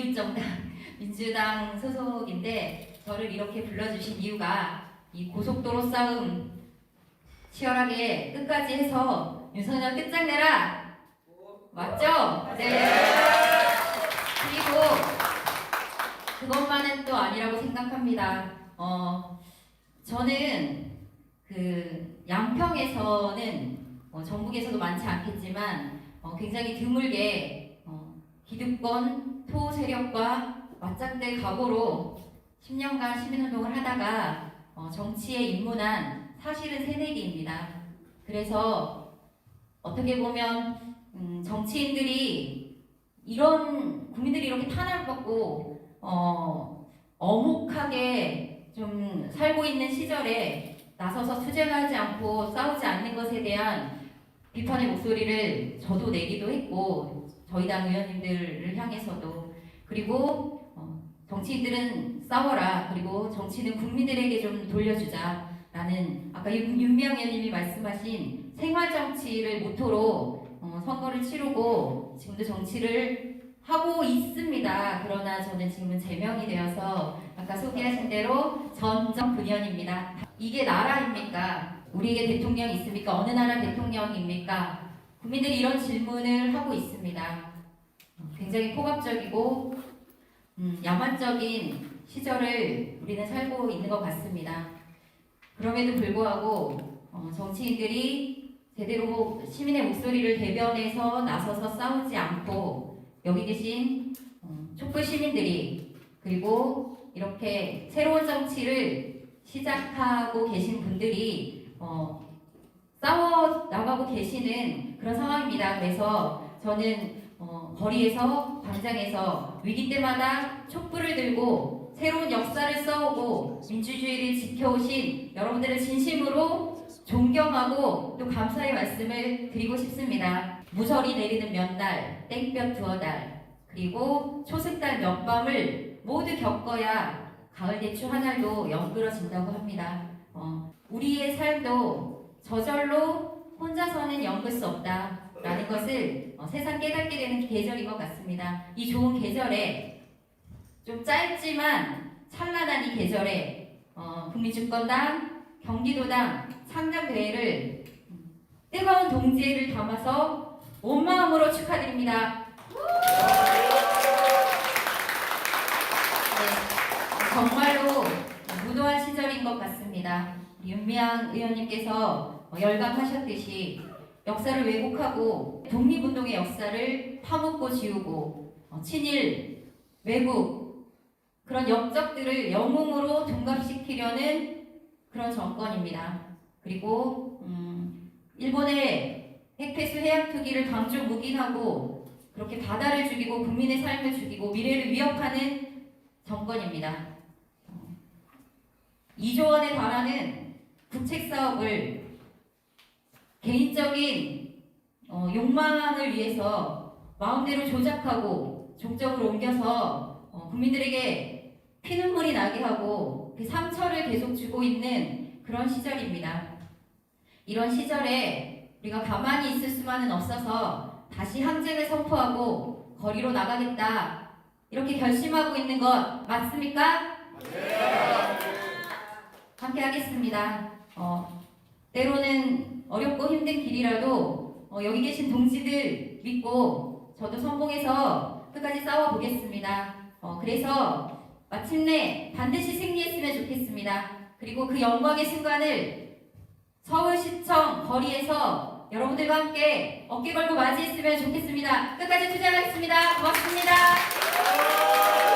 이웃정당 민주당 소속인데 저를 이렇게 불러주신 이유가 이 고속도로 싸움 치열하게 끝까지 해서 윤석열 끝장내라 맞죠? 네. 그리고 그것만은 또 아니라고 생각합니다. 어, 저는 그 양평에서는 어, 전국에서도 많지 않겠지만 어, 굉장히 드물게 어, 기득권 토 세력과 맞짱될 각오로 10년간 시민운동을 하다가 어, 정치에 입문한 사실은 새내기입니다. 그래서 어떻게 보면 음, 정치인들이 이런 국민들이 이렇게 탄압받고 어, 어목하게 좀 살고 있는 시절에 나서서 투쟁하지 않고 싸우지 않는 것에 대한 비판의 목소리를 저도 내기도 했고 저희 당 의원님들을 향해서도 그리고 어, 정치인들은 싸워라 그리고 정치는 국민들에게 좀 돌려주자 라는 아까 윤- 윤미향 의원님이 말씀하신 생활 정치를 모토로 어, 선거를 치르고 지금도 정치를 하고 있습니다. 그러나 저는 지금은 제명이 되어서 아까 소개하신 대로 전적 분연입니다. 이게 나라입니까? 우리에게 대통령이 있습니까? 어느 나라 대통령입니까? 국민들이 이런 질문을 하고 있습니다. 굉장히 폭압적이고 음, 야만적인 시절을 우리는 살고 있는 것 같습니다. 그럼에도 불구하고 어, 정치인들이 제대로 시민의 목소리를 대변해서 나서서 싸우지 않고 여기 계신 어, 촛불 시민들이 그리고 이렇게 새로운 정치를 시작하고 계신 분들이 어, 싸워 나가고 계시는 그런 상황입니다. 그래서 저는 어, 거리에서 광장에서 위기 때마다 촛불을 들고 새로운 역사를 써오고 민주주의를 지켜오신 여러분들을 진심으로 존경하고 또 감사의 말씀을 드리고 싶습니다. 무설이 내리는 몇 날, 땡볕 두어 달, 그리고 초승달 몇 밤을 모두 겪어야 가을 대추 한 알도 연그러진다고 합니다. 어, 우리의 삶도 저절로 혼자서는 연글 수 없다라는 것을 어, 세상 깨닫게 되는 계절인 것 같습니다. 이 좋은 계절에 좀 짧지만 찬란한 이 계절에 어, 국민주권당, 경기도당 창당대회를 뜨거운 동지애를 담아서 온 마음으로 축하드립니다. 네, 정말로 무도한 시절인 것 같습니다. 윤미향 의원님께서 어, 열감하셨듯이 역사를 왜곡하고 독립운동의 역사를 파묻고 지우고 어, 친일, 외국 그런 역적들을 영웅으로 둔갑시키려는 그런 정권입니다. 그리고 음, 일본의 핵폐수 해양 투기를 강조 묵인하고 그렇게 바다를 죽이고 국민의 삶을 죽이고 미래를 위협하는 정권입니다. 어, 2조 원에 달하는 국책 사업을 개인적인 어, 욕망을 위해서 마음대로 조작하고 족적으로 옮겨서 어, 국민들에게 피눈물이 나게 하고 그 상처를 계속 주고 있는 그런 시절입니다. 이런 시절에 우리가 가만히 있을 수만은 없어서 다시 항쟁을 선포하고 거리로 나가겠다 이렇게 결심하고 있는 것 맞습니까? 함께 하겠습니다. 어, 어렵고 힘든 길이라도 어, 여기 계신 동지들 믿고 저도 성공해서 끝까지 싸워보겠습니다. 어, 그래서 마침내 반드시 승리했으면 좋겠습니다. 그리고 그 영광의 순간을 서울시청 거리에서 여러분들과 함께 어깨 걸고 맞이했으면 좋겠습니다. 끝까지 투쟁하겠습니다. 고맙습니다.